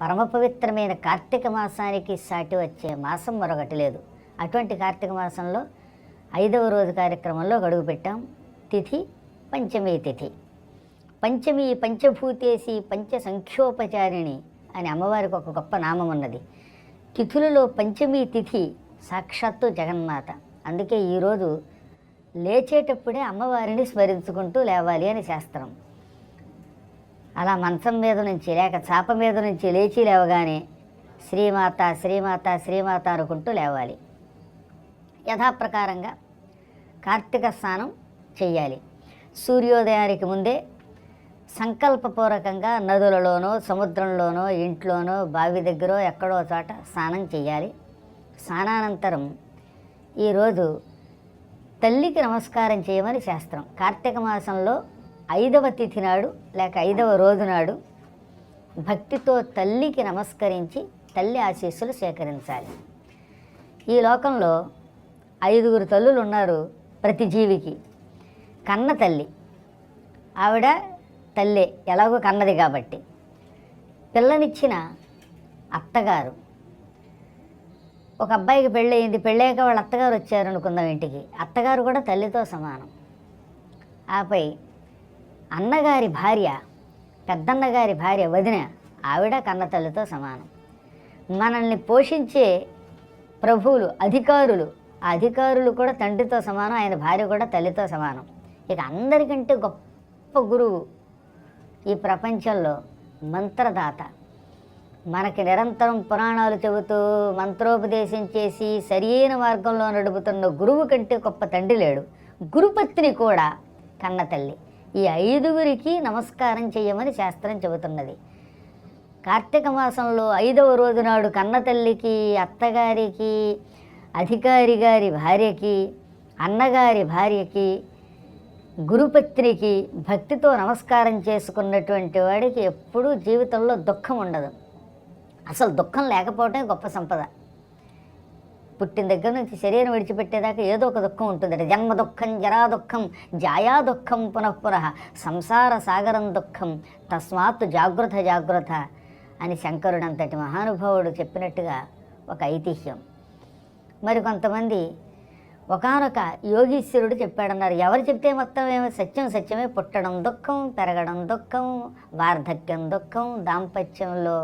పరమ పవిత్రమైన కార్తీక మాసానికి సాటి వచ్చే మాసం మరొకటి లేదు అటువంటి కార్తీక మాసంలో ఐదవ రోజు కార్యక్రమంలో గడుగు పెట్టాం తిథి పంచమి తిథి. పంచమి పంచభూతేసి పంచ సంఖ్యోపచారిణి అని అమ్మవారికి ఒక గొప్ప నామం ఉన్నది తిథులలో పంచమి తిథి సాక్షాత్తు జగన్మాత. అందుకే ఈరోజు లేచేటప్పుడే అమ్మవారిని స్మరించుకుంటూ లేవాలి అని శాస్త్రం. అలా మంచం మీద నుంచి లేక చాప మీద నుంచి లేచి లేవగానే శ్రీమాత శ్రీమాత శ్రీమాత అనుకుంటూ లేవాలి. యథాప్రకారంగా కార్తీక స్నానం చేయాలి సూర్యోదయానికి ముందే సంకల్పపూర్వకంగా నదులలోనో సముద్రంలోనో ఇంట్లోనో బావి దగ్గర ఎక్కడో చోట స్నానం చేయాలి స్నానానంతరం ఈరోజు తల్లికి నమస్కారం చేయమని శాస్త్రం. కార్తీక మాసంలో ఐదవ తిథి నాడు లేక ఐదవ రోజు నాడు భక్తితో తల్లికి నమస్కరించి తల్లి ఆశీస్సులు సేకరించాలి ఈ లోకంలో ఐదుగురు తల్లులు ఉన్నారు ప్రతి జీవికి. కన్న తల్లి. ఆవిడ తల్లే ఎలాగో కన్నది కాబట్టి. పిల్లనిచ్చిన అత్తగారు. ఒక అబ్బాయికి పెళ్ళయింది పెళ్ళాక వాళ్ళ అత్తగారు వచ్చారు అనుకుందాం ఇంటికి. అత్తగారు కూడా తల్లితో సమానం. ఆపై అన్నగారి భార్య పెద్దన్నగారి భార్య వదిన ఆవిడ కన్న తల్లితో సమానం. మనల్ని పోషించే ప్రభువులు అధికారులు ఆ అధికారులు కూడా తండ్రితో సమానం ఆయన భార్య కూడా తల్లితో సమానం. ఇక అందరికంటే గొప్ప గురువు ఈ ప్రపంచంలో మంత్రదాత. మనకి నిరంతరం పురాణాలు చెబుతూ మంత్రోపదేశం చేసి సరియైన మార్గంలో నడుపుతున్న గురువు కంటే గొప్ప తండ్రి లేడు. గురుపత్ని కూడా కన్న తల్లి ఈ ఐదుగురికి నమస్కారం చేయమని శాస్త్రం చెబుతున్నది. కార్తీక మాసంలో ఐదవ రోజు నాడు కన్న తల్లికి అత్తగారికి అధికారి గారి భార్యకి అన్నగారి భార్యకి గురుపత్నికి భక్తితో నమస్కారం చేసుకున్నటువంటి వాడికి ఎప్పుడూ జీవితంలో దుఃఖం ఉండదు. అసలు దుఃఖం లేకపోవటమే గొప్ప సంపద. పుట్టిన దగ్గర నుంచి శరీరం విడిచిపెట్టేదాకా ఏదో ఒక దుఃఖం ఉంటుంది జన్మ దుఃఖం జరా దుఃఖం జాయా దుఃఖం పునఃపునః సంసార సాగరం దుఃఖం తస్మాత్ జాగ్రత్త జాగ్రత్త అని శంకరుడంతటి మహానుభావుడు చెప్పినట్టుగా ఒక ఐతిహ్యం. మరి కొంతమంది ఒకనొక యోగీశ్వరుడు చెప్పాడన్నారు ఎవరు చెప్తే మొత్తం ఏమో సత్యం సత్యమే పుట్టడం దుఃఖం పెరగడం దుఃఖం వార్ధక్యం దుఃఖం దాంపత్యంలో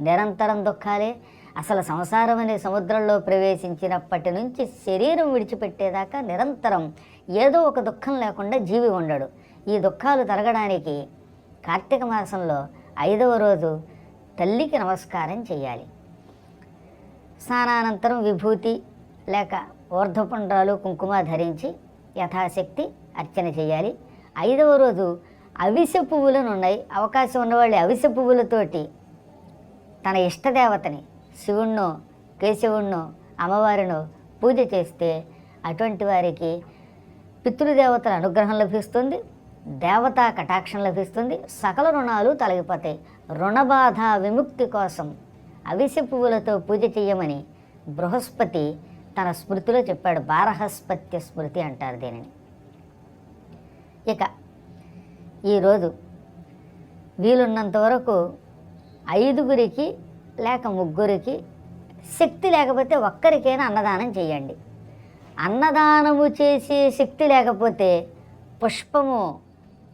నిరంతరం దుఃఖాలే అసలు సంసారం అనే సముద్రంలో ప్రవేశించినప్పటి నుంచి శరీరం విడిచిపెట్టేదాకా నిరంతరం ఏదో ఒక దుఃఖం లేకుండా జీవి ఉండడు. ఈ దుఃఖాలు తరగడానికి కార్తీక మాసంలో ఐదవ రోజు తల్లికి నమస్కారం చేయాలి. స్నానానంతరం విభూతి లేక ఊర్ధపుండ్రాలు కుంకుమ ధరించి యథాశక్తి అర్చన చేయాలి. ఐదవ రోజు అవిసె పువ్వులను ఉన్నాయి అవకాశం ఉన్నవాళ్ళు అవిసె పువ్వులతోటి తన ఇష్టదేవతని శివుణ్ణో కేశవుణ్ణో అమ్మవారినో పూజ చేస్తే అటువంటి వారికి పితృదేవతల అనుగ్రహం లభిస్తుంది దేవతా కటాక్షం లభిస్తుంది సకల రుణాలు తొలగిపోతాయి. రుణబాధ విముక్తి కోసం అవిసె పువ్వులతో పూజ చేయమని బృహస్పతి తన స్మృతిలో చెప్పాడు. బారహస్పత్య స్మృతి అంటారు దీనిని. ఇక ఈరోజు వీలున్నంత వరకు ఐదుగురికి లేక ముగ్గురికి శక్తి లేకపోతే ఒక్కరికైనా అన్నదానం చేయండి. అన్నదానము చేసే శక్తి లేకపోతే పుష్పము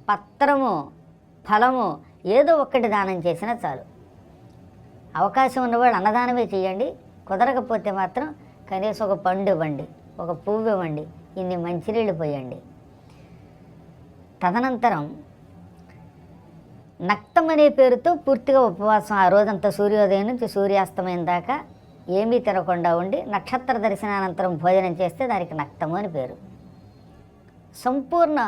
పత్రము ఫలము ఏదో ఒక్కటి దానం చేసినా చాలు. అవకాశం ఉన్నవాళ్ళు అన్నదానమే చేయండి. కుదరకపోతే మాత్రం కనీసం ఒక పండు ఇవ్వండి ఒక పువ్వు ఇవ్వండి ఇన్ని మంచినీళ్ళు పోయండి. తదనంతరం నక్తం అనే పేరుతో పూర్తిగా ఉపవాసం ఆ రోజంతా సూర్యోదయం నుంచి సూర్యాస్తమయం దాకా ఏమీ తినకుండా ఉండి నక్షత్ర దర్శనానంతరం భోజనం చేస్తే దానికి నక్తము అని పేరు. సంపూర్ణ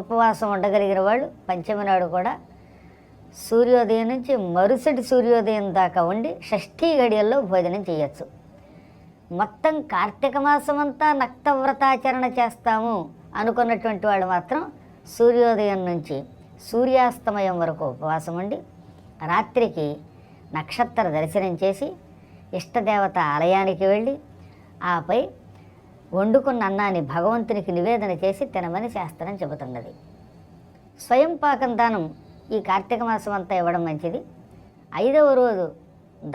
ఉపవాసం ఉండగలిగిన వాళ్ళు పంచమి నాడు కూడా సూర్యోదయం నుంచి మరుసటి సూర్యోదయం దాకా ఉండి షష్ఠీ గడియల్లో భోజనం చేయొచ్చు. మొత్తం కార్తీక మాసం అంతా నక్తవ్రతాచరణ చేస్తాము అనుకున్నటువంటి వాళ్ళు మాత్రం సూర్యోదయం నుంచి సూర్యాస్తమయం వరకు ఉపవాసం ఉండి రాత్రికి నక్షత్ర దర్శనం చేసి ఇష్టదేవత ఆలయానికి వెళ్ళి ఆపై వండుకున్న అన్నాన్ని భగవంతునికి నివేదన చేసి తినమని శాస్త్రం చెబుతున్నది. స్వయం పాకం దానం ఈ కార్తీక మాసం అంతా ఇవ్వడం మంచిది. ఐదవ రోజు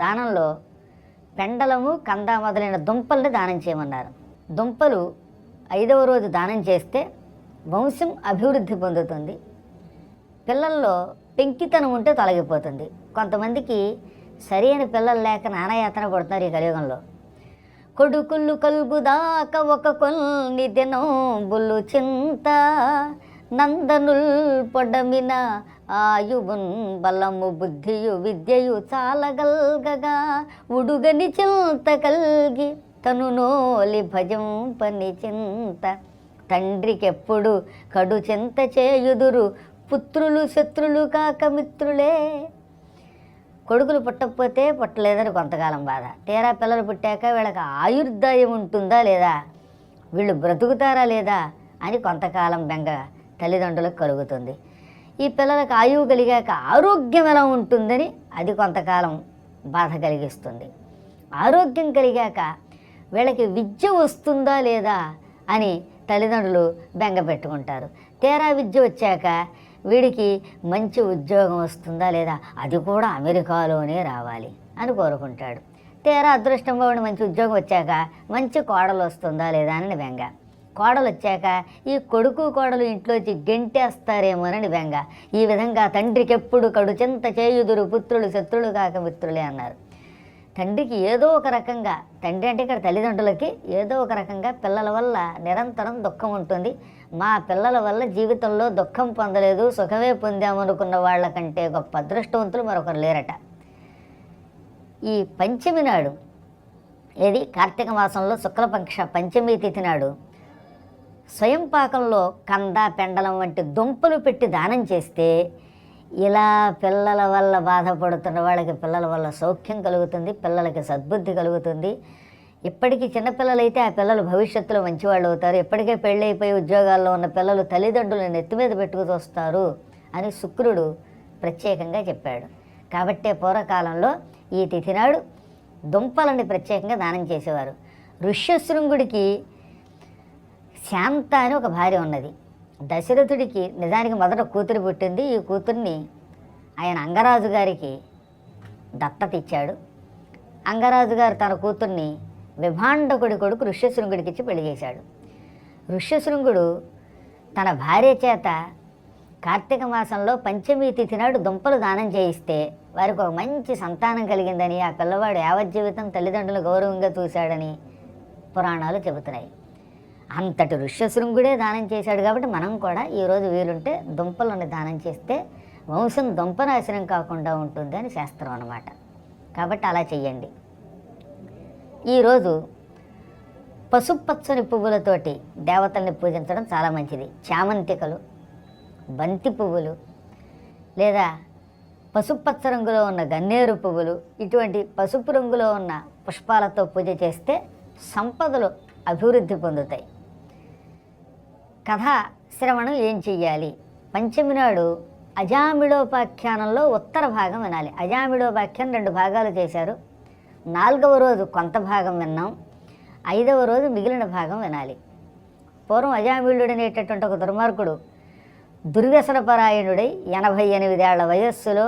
దానంలో పెండలము కంద మొదలైన దుంపల్ని దానం చేయమన్నారు. దుంపలు ఐదవ రోజు దానం చేస్తే వంశం అభివృద్ధి పొందుతుంది. పిల్లల్లో పెంకితనం ఉంటే తొలగిపోతుంది. కొంతమందికి సరైన పిల్లలు లేక నానాయాతన పడుతున్నారు ఈ కలియుగంలో. కొడుకుళ్ళు కలుగుదాక ఒక కొంగి దినం బుల్లు చింత నందనుల్ పొడమిన ఆయువున్ బలము బుద్ధియు విద్యయు చాలగల్గగా ఉడుగని చింత కలిగి తను నోలి భజం పని చింత. తండ్రికెప్పుడు కడు చింత చేయుదురు పుత్రులు శత్రులు కాక మిత్రులే. కొడుకులు పుట్టకపోతే పుట్టలేదని కొంతకాలం బాధ. తీరా పిల్లలు పుట్టాక వీళ్ళకి ఆయుర్దాయం ఉంటుందా లేదా? వీళ్ళు బ్రతుకుతారా లేదా? అని కొంతకాలం బెంగ తల్లిదండ్రులకు కలుగుతుంది. ఈ పిల్లలకు ఆయువు కలిగాక ఆరోగ్యం ఎలా ఉంటుందని అది కొంతకాలం బాధ కలిగిస్తుంది. ఆరోగ్యం కలిగాక వీళ్ళకి విద్య వస్తుందా లేదా అని తల్లిదండ్రులు బెంగ పెట్టుకుంటారు. తీరా విద్య వచ్చాక వీడికి మంచి ఉద్యోగం వస్తుందా లేదా? అది కూడా అమెరికాలోనే రావాలి అని కోరుకుంటాడు. తీరా అదృష్టం ఉండి మంచి ఉద్యోగం వచ్చాక మంచి కోడలు వస్తుందా లేదా అని బెంగ కోడలు వచ్చాక ఈ కొడుకు కోడలు ఇంట్లోంచి గెంటేస్తారేమోనని బెంగ ఈ విధంగా తండ్రికి ఎప్పుడు కడు చింత చేయుదురు పుత్రులు శత్రులు కాక మిత్రులే అన్నారు. తండ్రికి ఏదో ఒక రకంగా తండ్రి అంటే ఇక్కడ తల్లిదండ్రులకి ఏదో ఒక రకంగా పిల్లల వల్ల నిరంతరం దుఃఖం ఉంటుంది. మా పిల్లల వల్ల జీవితంలో దుఃఖం పొందలేదు సుఖమే పొందామనుకున్న వాళ్ళకంటే గొప్ప అదృష్టవంతులు మరొకరు లేరట. ఈ పంచమి నాడు ఏది? కార్తీక మాసంలో శుక్లపక్ష పంచమి తిథి నాడు స్వయం పాకంలో కంద పెండలం వంటి దుంపలు పెట్టి దానం చేస్తే ఇలా పిల్లల వల్ల బాధపడుతున్న వాళ్ళకి పిల్లల వల్ల సౌఖ్యం కలుగుతుంది పిల్లలకి సద్బుద్ధి కలుగుతుంది. ఇప్పటికీ చిన్నపిల్లలైతే ఆ పిల్లలు భవిష్యత్తులో మంచివాళ్ళు అవుతారు. ఇప్పటికే పెళ్ళైపోయి ఉద్యోగాల్లో ఉన్న పిల్లలు తల్లిదండ్రులను నెత్తి మీద పెట్టుకు వస్తారు అని శుక్రుడు ప్రత్యేకంగా చెప్పాడు. కాబట్టే పూర్వకాలంలో ఈ తిథి నాడు దుంపలని ప్రత్యేకంగా దానం చేసేవారు. ఋష్యశృంగుడికి శాంత అని ఒక భార్య ఉన్నది. దశరథుడికి నిజానికి మొదట కూతురు పుట్టింది. ఈ కూతుర్ని ఆయన అంగరాజు గారికి దత్తత ఇచ్చాడు. అంగరాజు గారు తన కూతుర్ని విభాండకుడి కొడుకు ఋష్యశృంగుడికి ఇచ్చి పెళ్ళి చేశాడు. ఋష్యశృంగుడు తన భార్య చేత కార్తీక మాసంలో పంచమి తిథి నాడు దుంపలు దానం చేయిస్తే వారికి ఒక మంచి సంతానం కలిగిందని ఆ పిల్లవాడు యావజ్జీవితం తల్లిదండ్రులు గౌరవంగా చూశాడని పురాణాలు చెబుతున్నాయి. అంతటి ఋష్యశృంగుడే దానం చేశాడు కాబట్టి మనం కూడా ఈరోజు వీలుంటే దుంపలను దానం చేస్తే వంశం దుంపనాశనం కాకుండా ఉంటుంది అని శాస్త్రం అన్నమాట. కాబట్టి అలా చెయ్యండి. ఈరోజు పసుపచ్చని పువ్వులతోటి దేవతల్ని పూజించడం చాలా మంచిది. చామంతికలు బంతి పువ్వులు లేదా పసుపచ్చ రంగులో ఉన్న గన్నేరు పువ్వులు ఇటువంటి పసుపు రంగులో ఉన్న పుష్పాలతో పూజ చేస్తే సంపదలు అభివృద్ధి పొందుతాయి. కథా శ్రవణం ఏం చెయ్యాలి? పంచమి నాడు అజామిడోపాఖ్యానంలో ఉత్తర భాగం వినాలి. అజామిడోపాఖ్యానం రెండు భాగాలు చేశారు. నాలుగవ రోజు కొంత భాగం విన్నాం ఐదవ రోజు మిగిలిన భాగం వినాలి. పూర్వం అజామిళుడు అనేటటువంటి ఒక దుర్మార్గుడు దుర్వ్యసనపరాయణుడై ఎనభై ఎనిమిదేళ్ళ వయస్సులో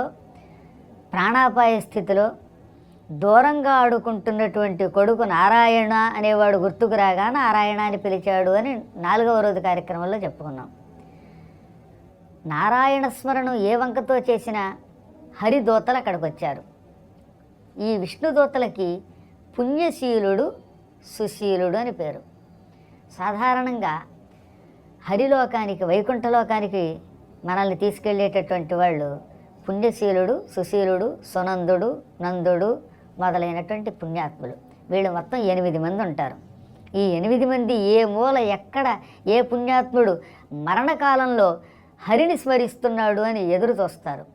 ప్రాణాపాయ స్థితిలో దూరంగా ఆడుకుంటున్నటువంటి కొడుకు నారాయణ అనేవాడు గుర్తుకు రాగా నారాయణ అని పిలిచాడు అని నాలుగవ రోజు కార్యక్రమంలో చెప్పుకున్నాం. నారాయణ స్మరణం ఏ వంకతో చేసిన హరిదూతలు అక్కడికి వచ్చారు ఈ విష్ణుదూతలకి పుణ్యశీలుడు సుశీలుడు అని పేరు. సాధారణంగా హరిలోకానికి వైకుంఠలోకానికి మనల్ని తీసుకెళ్ళేటటువంటి వాళ్ళు పుణ్యశీలుడు సుశీలుడు సునందుడు నందుడు మొదలైనటువంటి పుణ్యాత్ములు. వీళ్ళు మొత్తం ఎనిమిది మంది ఉంటారు. ఈ ఎనిమిది మంది ఏ మూల ఎక్కడ ఏ పుణ్యాత్ముడు మరణకాలంలో హరిని స్మరిస్తున్నాడు అని ఎదురు చూస్తారు.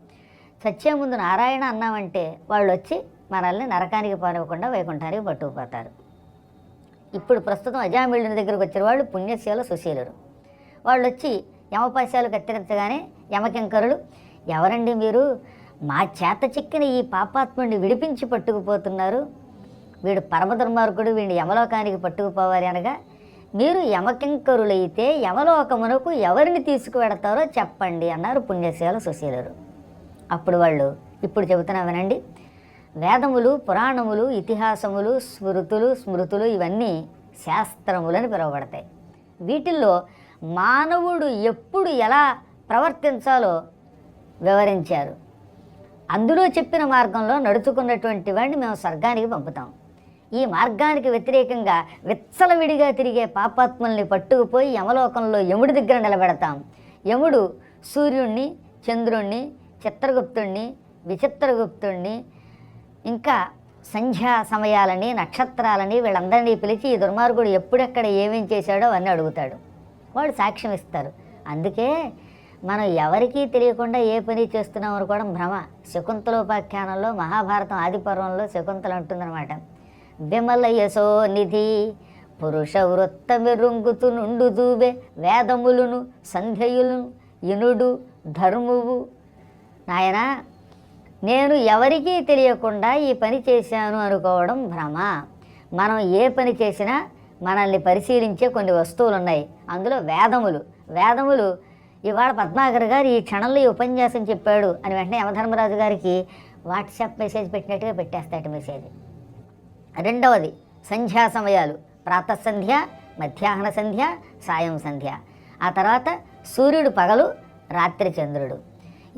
చచ్చే ముందు నారాయణ అన్నామంటే వాళ్ళు వచ్చి మనల్ని నరకానికి పానివ్వకుండా వైకుంఠానికి పట్టుకుపోతారు. ఇప్పుడు ప్రస్తుతం అజామిళుని దగ్గరకు వచ్చిన వాళ్ళు పుణ్యశీల సుశీలురు వాళ్ళు వచ్చి యమపాశాలు కత్తిరించగానే యమకింకరులు ఎవరండి మీరు? మా చేత చిక్కిన ఈ పాపాత్ముడిని విడిపించి పట్టుకుపోతున్నారు. వీడు పరమదుర్మార్గుడు వీడిని యమలోకానికి పట్టుకుపోవాలి అనగా మీరు యమకింకరులైతే యమలోకమునకు ఎవరిని తీసుకువెడతారో చెప్పండి అన్నారు పుణ్యశీల సుశీలురు అప్పుడు వాళ్ళు ఇప్పుడు చెబుతున్నా వినండి వేదములు పురాణములు ఇతిహాసములు స్మృతులు స్మృతులు ఇవన్నీ శాస్త్రములని పిలువబడతాయి. వీటిల్లో మానవుడు ఎప్పుడు ఎలా ప్రవర్తించాలో వివరించారు. అందులో చెప్పిన మార్గంలో నడుచుకున్నటువంటి వాడిని మేము స్వర్గానికి పంపుతాం. ఈ మార్గానికి వ్యతిరేకంగా విచ్చలవిడిగా తిరిగే పాపాత్మల్ని పట్టుకుపోయి యమలోకంలో యముడి దగ్గర నిలబెడతాం. యముడు సూర్యుణ్ణి చంద్రుణ్ణి చిత్రగుప్తుణ్ణి విచిత్రగుప్తుణ్ణి ఇంకా సంధ్యా సమయాలని నక్షత్రాలని వీళ్ళందరినీ పిలిచి ఈ దుర్మార్గుడు ఎప్పుడెక్కడ ఏమేం చేశాడో అవన్నీ అడుగుతాడు. వాడు సాక్ష్యం ఇస్తారు. అందుకే మనం ఎవరికీ తెలియకుండా ఏ పని చేస్తున్నాం అనుకోవడం భ్రమ. శకుంతలోపాఖ్యానంలో మహాభారతం ఆదిపర్వంలో శకుంతలు అంటుందన్నమాట. విమల యశో నిధి పురుష వృత్త మెరుంగుతు నుండు దూబే వేదములను సంధ్యయులను ఇనుడు ధర్మువు. నాయనా నేను ఎవరికీ తెలియకుండా ఈ పని చేశాను అనుకోవడం భ్రమ. మనం ఏ పని చేసినా మనల్ని పరిశీలించే కొన్ని వస్తువులు ఉన్నాయి అందులో వేదములు. వేదములు ఇవాళ పద్మాగర్ గారు ఈ క్షణంలో ఈ ఉపన్యాసం చెప్పాడు అని వెంటనే యమధర్మరాజు గారికి వాట్సాప్ మెసేజ్ పెట్టినట్టుగా పెట్టేస్తాడు మెసేజ్. రెండవది సంధ్యా సమయాలు. ప్రాత సంధ్య మధ్యాహ్న సంధ్య సాయం సంధ్య. ఆ తర్వాత సూర్యుడు పగలు రాత్రి చంద్రుడు.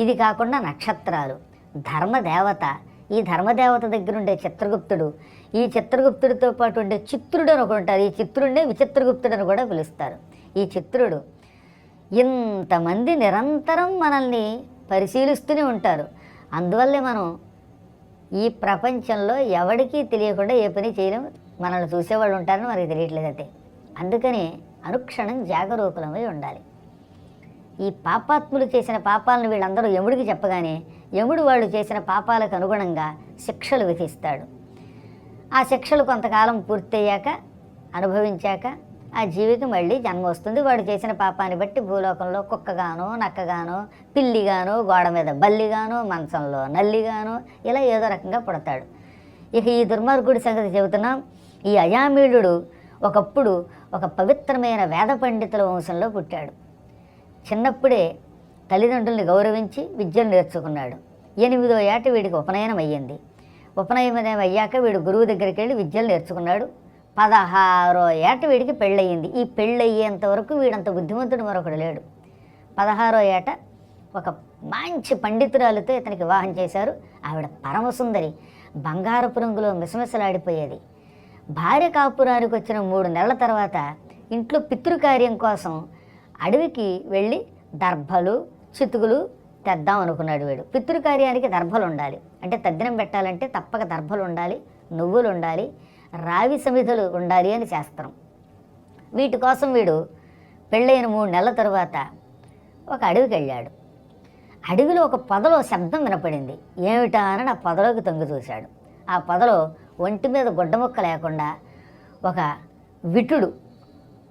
ఇది కాకుండా నక్షత్రాలు. ధర్మదేవత. ఈ ధర్మదేవత దగ్గర ఉండే చిత్రగుప్తుడు ఈ చిత్రగుప్తుడితో పాటు ఉండే చిత్రుడు అని ఒకటి ఉంటారు. ఈ చిత్రుడినే విచిత్రగుప్తుడు అని కూడా పిలుస్తారు. ఈ చిత్రుడు ఇంతమంది నిరంతరం మనల్ని పరిశీలిస్తూనే ఉంటారు. అందువల్లే మనం ఈ ప్రపంచంలో ఎవరికీ తెలియకుండా ఏ పని చేయడం మనల్ని చూసేవాళ్ళు ఉంటారని మనకి తెలియట్లేదు అయితే అందుకని అనుక్షణం జాగరూకులమై ఉండాలి. ఈ పాపాత్ములు చేసిన పాపాలను వీళ్ళందరూ యముడికి చెప్పగానే యముడు వాళ్ళు చేసిన పాపాలకు అనుగుణంగా శిక్షలు విధిస్తాడు. ఆ శిక్షలు కొంతకాలం పూర్తయ్యాక అనుభవించాక ఆ జీవికి మళ్ళీ జన్మ వస్తుంది. వాడు చేసిన పాపాన్ని బట్టి భూలోకంలో కుక్కగానో నక్కగానో పిల్లిగానో గోడ మీద బల్లిగానో మంచంలో నల్లిగానో ఇలా ఏదో రకంగా పుడతాడు. ఇక ఈ దుర్మార్గుడి సంగతి చెబుతున్నాం. ఈ అయామీళుడు ఒకప్పుడు ఒక పవిత్రమైన వేద పండితుల వంశంలో పుట్టాడు. చిన్నప్పుడే తల్లిదండ్రుల్ని గౌరవించి విద్యను నేర్చుకున్నాడు. ఎనిమిదో ఏట వీడికి ఉపనయనం అయ్యింది. ఉపనయనం అయ్యాక వీడు గురువు దగ్గరికి వెళ్ళి విద్యలు నేర్చుకున్నాడు. పదహారో ఏట వీడికి పెళ్ళయింది. ఈ పెళ్ళయ్యేంత వరకు వీడంత బుద్ధిమంతుడు మరొకడు లేడు. పదహారో ఏట ఒక మంచి పండితురాలతో ఇతనికి వివాహం చేశారు. ఆవిడ పరమసుందరి. బంగారపు రంగులో మిసమిసలాడిపోయేది. భార్య కాపురానికి వచ్చిన మూడు నెలల తర్వాత ఇంట్లో పితృకార్యం కోసం అడవికి వెళ్ళి దర్భలు చితుకులు తెద్దాం అనుకున్నాడు వీడు. పితృకార్యానికి దర్భలు ఉండాలి. అంటే తద్దినం పెట్టాలంటే తప్పక దర్భలు ఉండాలి నువ్వులు ఉండాలి రావి సమిధులు ఉండాలి అని శాస్త్రం. వీటి కోసం వీడు పెళ్ళైన మూడు నెలల తర్వాత ఒక అడవికి వెళ్ళాడు. అడవిలో ఒక పొదలో శబ్దం వినపడింది. ఏమిటా అని ఆ పొదలోకి తొంగి చూశాడు. ఆ పొదలో ఒంటి మీద గుడ్డ ముక్క లేకుండా ఒక విటుడు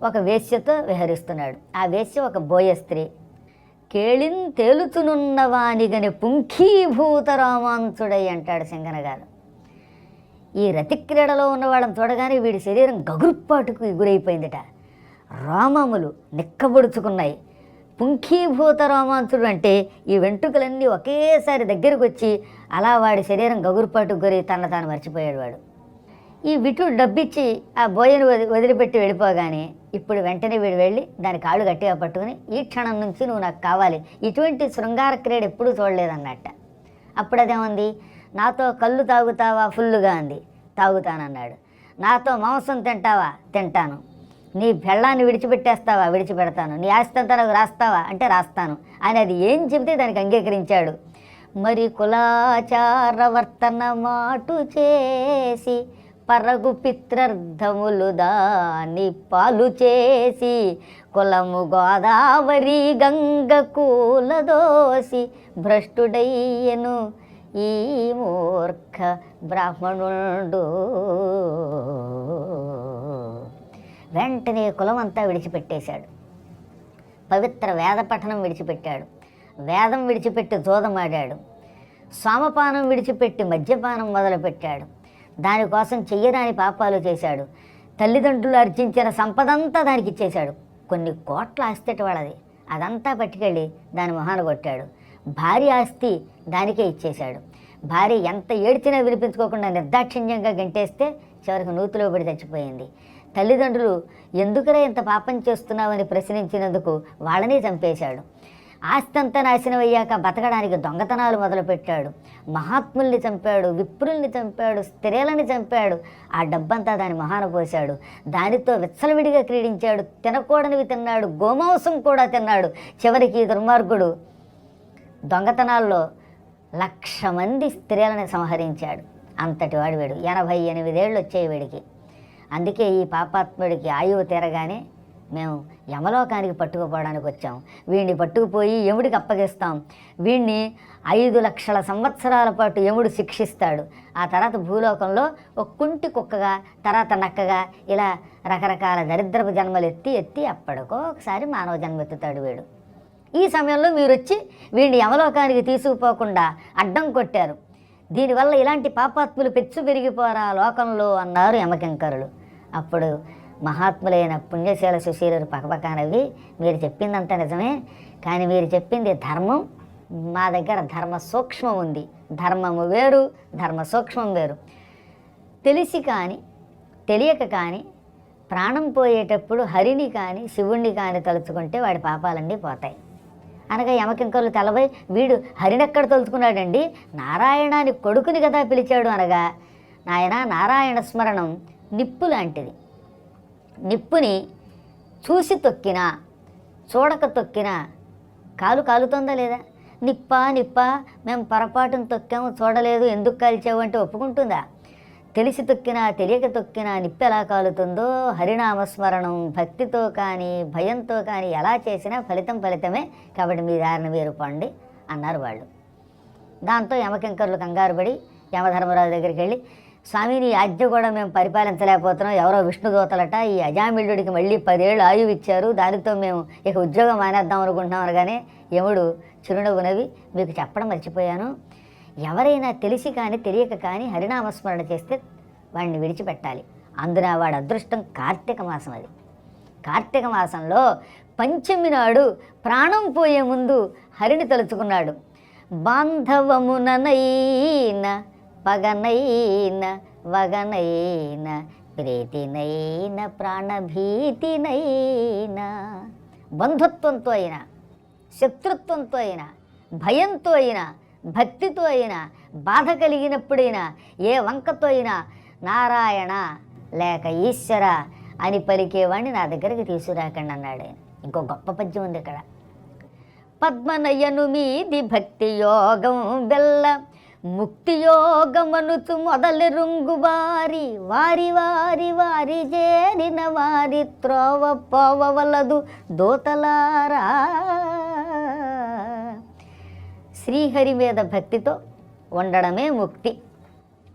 ఒక వేశ్యతో విహరిస్తున్నాడు. ఆ వేశ్య ఒక బోయ స్త్రీ. కేళిన్ తేలుచునున్నవానిగని పుంఖీభూత రోమాంచుడై అంటాడు సింగన గారు ఈ రతిక్రీడలో ఉన్న వాళ్ళని చూడగానే వీడి శరీరం గగుర్పాటుకు గురైపోయిందిట రోమములు నిక్కబొడుచుకున్నాయి. పుంఖీభూత రోమాంచుడు అంటే ఈ వెంట్రుకలన్నీ ఒకేసారి దగ్గరకు వచ్చి అలా వాడి శరీరం గగురుపాటుకు గురి తన తాను మర్చిపోయాడు వాడు ఈ విటుడు డబ్బిచ్చి ఆ బోయను వది వదిలిపెట్టి వెళ్ళిపోగానే ఇప్పుడు వెంటనే వీడు వెళ్ళి దాని కాళ్ళు గట్టిగా పట్టుకుని ఈ క్షణం నుంచి నువ్వు నాకు కావాలి. ఇటువంటి శృంగార క్రీడ ఎప్పుడూ చూడలేదన్నట్ట. అప్పుడు అదేముంది నాతో కళ్ళు తాగుతావా ఫుల్లుగా అంది. తాగుతానన్నాడు. నాతో మాంసం తింటావా? తింటాను. నీ బెళ్ళాన్ని విడిచిపెట్టేస్తావా? విడిచిపెడతాను. నీ ఆస్తి నాకు రాస్తావా? అంటే రాస్తాను. అని అది ఏం చెబితే దానికి అంగీకరించాడు. మరి కులాచారవర్తన మాటు చేసి పరగు పిత్రర్థములు దాని పాలు చేసి కులము గోదావరి గంగ కూలదోసి భ్రష్టుడయ్యను. ఈ మూర్ఖ బ్రాహ్మణుడు. వెంటనే కులం అంతా విడిచిపెట్టేశాడు. పవిత్ర వేద పఠనం విడిచిపెట్టాడు. వేదం విడిచిపెట్టి జోదమాడాడు. సోమపానం విడిచిపెట్టి మద్యపానం మొదలుపెట్టాడు. దానికోసం చెయ్యరాని పాపాలు చేశాడు. తల్లిదండ్రులు అర్జించిన సంపదంతా దానికి ఇచ్చేశాడు. కొన్ని కోట్ల ఆస్తి వాళ్ళది. అదంతా పట్టుకెళ్ళి దాని మొహాన కొట్టాడు. భార్య ఆస్తి దానికే ఇచ్చేశాడు. భార్య ఎంత ఏడ్చినా వినిపించుకోకుండా నిర్దాక్షిణ్యంగా గంటేస్తే చివరికి నూతిలో పడి చచ్చిపోయింది. తల్లిదండ్రులు ఎందుకురా ఇంత పాపం చేస్తున్నావని ప్రశ్నించినందుకు వాళ్ళని చంపేశాడు. ఆస్తి అంతా నాశనం అయ్యాక బతకడానికి దొంగతనాలు మొదలుపెట్టాడు. మహాత్ముల్ని చంపాడు విప్రుల్ని చంపాడు స్త్రీలని చంపాడు. ఆ డబ్బంతా దాని మహాన పోశాడు. దానితో విచ్చలవిడిగా క్రీడించాడు. తినకూడనివి తిన్నాడు. గోమాంసం కూడా తిన్నాడు. చివరికి ఈ దుర్మార్గుడు దొంగతనాల్లో లక్ష మంది స్త్రీలను సంహరించాడు. అంతటి వాడు వీడు. ఎనభై ఎనిమిదేళ్ళు వచ్చే వీడికి. అందుకే ఈ పాపాత్ముడికి ఆయువు తీరగానే మేము యమలోకానికి పట్టుకుపోవడానికి వచ్చాం. వీడిని పట్టుకుపోయి యముడికి అప్పగిస్తాం. వీడిని ఐదు లక్షల సంవత్సరాల పాటు యముడు శిక్షిస్తాడు. ఆ తర్వాత భూలోకంలో ఒక కుంటి కుక్కగా తర్వాత నక్కగా ఇలా రకరకాల దరిద్రపు జన్మలు ఎత్తి ఎత్తి అప్పటికో ఒకసారి మానవ జన్మ ఎత్తుతాడు వీడు. ఈ సమయంలో మీరు వచ్చి వీడిని యమలోకానికి తీసుకుపోకుండా అడ్డం కొట్టారు. దీనివల్ల ఇలాంటి పాపాత్ములు పెచ్చు పెరిగిపోరా లోకంలో అన్నారు యమకింకరులు. అప్పుడు మహాత్ములైన పుణ్యశీల సుశీలుడు పక్కపక్కనవి మీరు చెప్పిందంతా నిజమే. కానీ మీరు చెప్పింది ధర్మం. మా దగ్గర ధర్మ సూక్ష్మం ఉంది. ధర్మము వేరు ధర్మ సూక్ష్మం వేరు. తెలిసి కానీ తెలియక కానీ ప్రాణం పోయేటప్పుడు హరిని కానీ శివుణ్ణి కానీ తలుచుకుంటే వాడి పాపాలన్నీ పోతాయి. అనగా యమకింకర్లు తెలవై వీడు హరినెక్కడ తలుచుకున్నాడండి? నారాయణాని కొడుకుని కదా పిలిచాడు అనగా నాయన నారాయణ స్మరణం నిప్పు లాంటిది. నిప్పుని చూసి తొక్కినా చూడక తొక్కినా కాలు కాలుతోందా లేదా? నిప్ప నిప్పా మేము పొరపాటును తొక్కాము చూడలేదు ఎందుకు కాల్చావు అంటే ఒప్పుకుంటుందా? తెలిసి తొక్కినా తెలియక తొక్కినా నిప్పెలా ఎలా కాలుతుందో హరినామస్మరణం భక్తితో కానీ భయంతో కానీ ఎలా చేసినా ఫలితం ఫలితమే. కాబట్టి మీ దారిని వేరు పండి అన్నారు వాళ్ళు. దాంతో యమకింకర్లు కంగారు పడి యమధర్మరాజు దగ్గరికి వెళ్ళి స్వామి నీ ఆజ్ఞ కూడా మేము పరిపాలించలేకపోతున్నాం. ఎవరో విష్ణుదూతలట ఈ అజామిళ్ళుడికి మళ్ళీ పదేళ్ళు ఆయువు ఇచ్చారు. దానితో మేము ఇక ఉద్యోగం మానేద్దాం అనుకుంటున్నాం అనగానే యముడు చిరునవ్వునవి మీకు చెప్పడం మర్చిపోయాను. ఎవరైనా తెలిసి కానీ తెలియక కానీ హరినామస్మరణ చేస్తే వాడిని విడిచిపెట్టాలి. అందున వాడి అదృష్టం కార్తీక మాసం అది. కార్తీక మాసంలో పంచమి నాడు ప్రాణం పోయే ముందు హరిని తలుచుకున్నాడు. బాంధవముననైన పగనైన వగనైన ప్రీతినైన ప్రాణభీతినైన బంధుత్వంతో అయినా శత్రుత్వంతో అయినా భయంతో అయినా భక్తితో అయినా బాధ కలిగినప్పుడైనా ఏ వంకతో అయినా నారాయణ లేక ఈశ్వర అని పలికేవాడిని నా దగ్గరికి తీసుకురాకండి అన్నాడు ఆయన. ఇంకో గొప్ప పద్యం ఉంది ఇక్కడ. పద్మనయను మీది భక్తి యోగం బెల్ల ముక్తి యోగమనుచు మొదలు రుంగు వారి వారి వారి చేరిన వారి త్రోవ పోవవలదు దోతలారా. శ్రీహరి మీద భక్తితో ఉండడమే ముక్తి.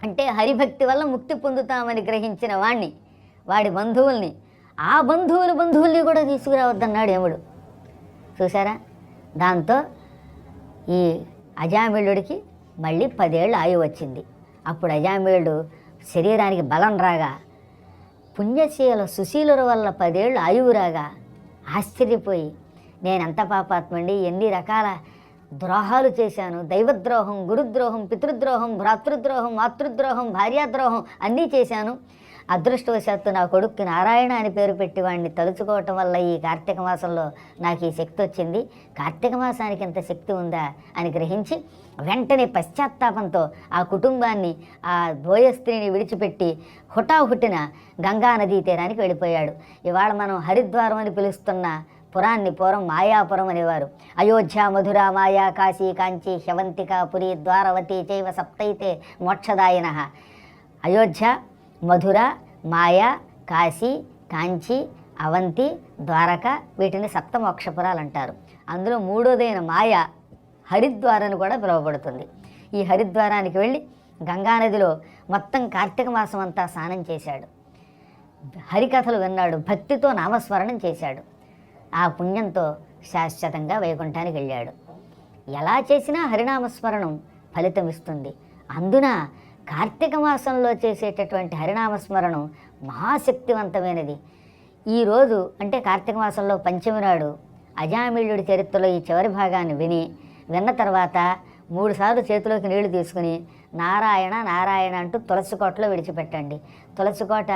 అంటే హరిభక్తి వల్ల ముక్తి పొందుతామని గ్రహించిన వాణ్ణి వాడి బంధువుల్ని ఆ బంధువులు బంధువుల్ని కూడా తీసుకురావద్దన్నాడు యముడు. చూసారా దాంతో ఈ అజామిళుడికి మళ్ళీ పదేళ్ళు ఆయు వచ్చింది అప్పుడు అజామేయుడు శరీరానికి బలం రాగా పుణ్యశీల సుశీలుల వల్ల పదేళ్ళు ఆయువు రాగా ఆశ్చర్యపోయి నేనెంత పాపాత్మండి ఎన్ని రకాల ద్రోహాలు చేశాను. దైవద్రోహం గురుద్రోహం పితృద్రోహం భ్రాతృద్రోహం మాతృద్రోహం భార్యాద్రోహం అన్నీ చేశాను. అదృష్టవశాత్తు నా కొడుక్కి నారాయణ అని పేరు పెట్టి వాడిని తలుచుకోవటం వల్ల ఈ కార్తీక మాసంలో నాకు ఈ శక్తి వచ్చింది. కార్తీక మాసానికి ఇంత శక్తి ఉందా అని గ్రహించి వెంటనే పశ్చాత్తాపంతో ఆ కుటుంబాన్ని ఆ బోయ స్త్రీని విడిచిపెట్టి హుటాహుటిన గంగా నదీ తీరానికి వెళ్ళిపోయాడు. ఇవాళ మనం హరిద్వారం అని పిలుస్తున్న పురాన్ని పూర్వం మాయాపురం అనేవారు. అయోధ్య మధుర మాయా కాశీ కాంచి శవంతిక పురి ద్వారవతి చైవ సప్తైతే మోక్షదాయన. అయోధ్య మధుర మాయ కాశీ కాంచి అవంతి ద్వారక వీటిని సప్తమోక్షపురాలు అంటారు అందులో మూడోదైన మాయ హరిద్వార్ అని కూడా పిలువబడుతుంది. ఈ హరిద్వారానికి వెళ్ళి గంగానదిలో మొత్తం కార్తీక మాసం అంతా స్నానం చేశాడు. హరికథలు విన్నాడు భక్తితో నామస్మరణం చేశాడు. ఆ పుణ్యంతో శాశ్వతంగా వైకుంఠానికి వెళ్ళాడు. ఎలా చేసినా హరినామస్మరణం ఫలితం ఇస్తుంది అందున కార్తీక మాసంలో చేసేటటువంటి హరినామస్మరణం మహాశక్తివంతమైనది. ఈరోజు అంటే కార్తీక మాసంలో పంచమి నాడు అజామిళుడి చరిత్రలో ఈ చివరి భాగాన్ని విని విన్న తర్వాత మూడుసార్లు చేతిలోకి నీళ్ళు తీసుకుని నారాయణ నారాయణ అంటూ తులసి కోటలో విడిచిపెట్టండి. తులసికోట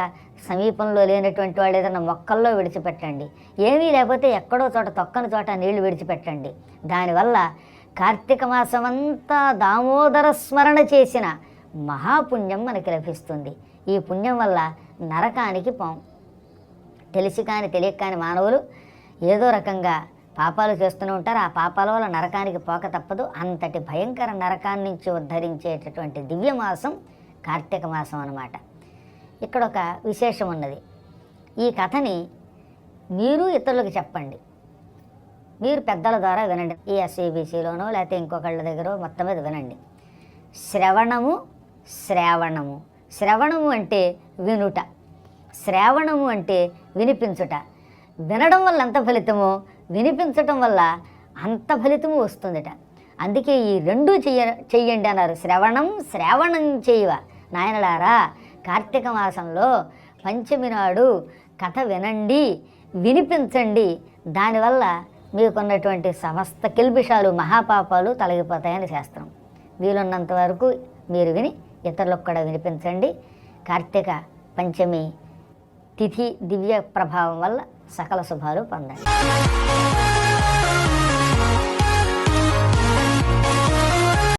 సమీపంలో లేనటువంటి వాళ్ళు ఏదైనా మొక్కల్లో విడిచిపెట్టండి. ఏమీ లేకపోతే ఎక్కడో చోట తొక్కని చోట నీళ్ళు విడిచిపెట్టండి. దానివల్ల కార్తీక మాసం అంతా దామోదర స్మరణ చేసిన మహాపుణ్యం మనకి లభిస్తుంది. ఈ పుణ్యం వల్ల నరకానికి పోం తెలిసి కానీ తెలియక కానీ మానవులు ఏదో రకంగా పాపాలు చేస్తూనే ఉంటారు. ఆ పాపాల వల్ల నరకానికి పోక తప్పదు. అంతటి భయంకర నరకాన్ని నుంచి ఉద్ధరించేటటువంటి దివ్య మాసం కార్తీక మాసం అన్నమాట. ఇక్కడ ఒక విశేషం ఉన్నది. ఈ కథని మీరు ఇతరులకు చెప్పండి. మీరు పెద్దల ద్వారా వినండి. ఈ ఎస్ఈబీసీలోనో లేకపోతే ఇంకొకళ్ళ దగ్గర మొత్తం మీద వినండి. శ్రవణము శ్రావణము. శ్రవణము అంటే వినుట. శ్రావణము అంటే వినిపించుట. వినడం వల్ల ఎంత ఫలితమో వినిపించటం వల్ల అంత ఫలితము వస్తుందట. అందుకే ఈ రెండు చెయ్య చెయ్యండి అన్నారు. శ్రవణం శ్రావణం చేయవ. నాయనలారా కార్తీక మాసంలో పంచమి నాడు కథ వినండి వినిపించండి. దానివల్ల మీకున్నటువంటి సమస్త కిల్బిషాలు మహాపాపాలు తొలగిపోతాయని శాస్త్రం. వీలున్నంత వరకు మీరు విని ఇతరులకు కూడా వినిపించండి. కార్తీక పంచమి తిథి దివ్య ప్రభావం వల్ల సకల శుభాలు పొందండి.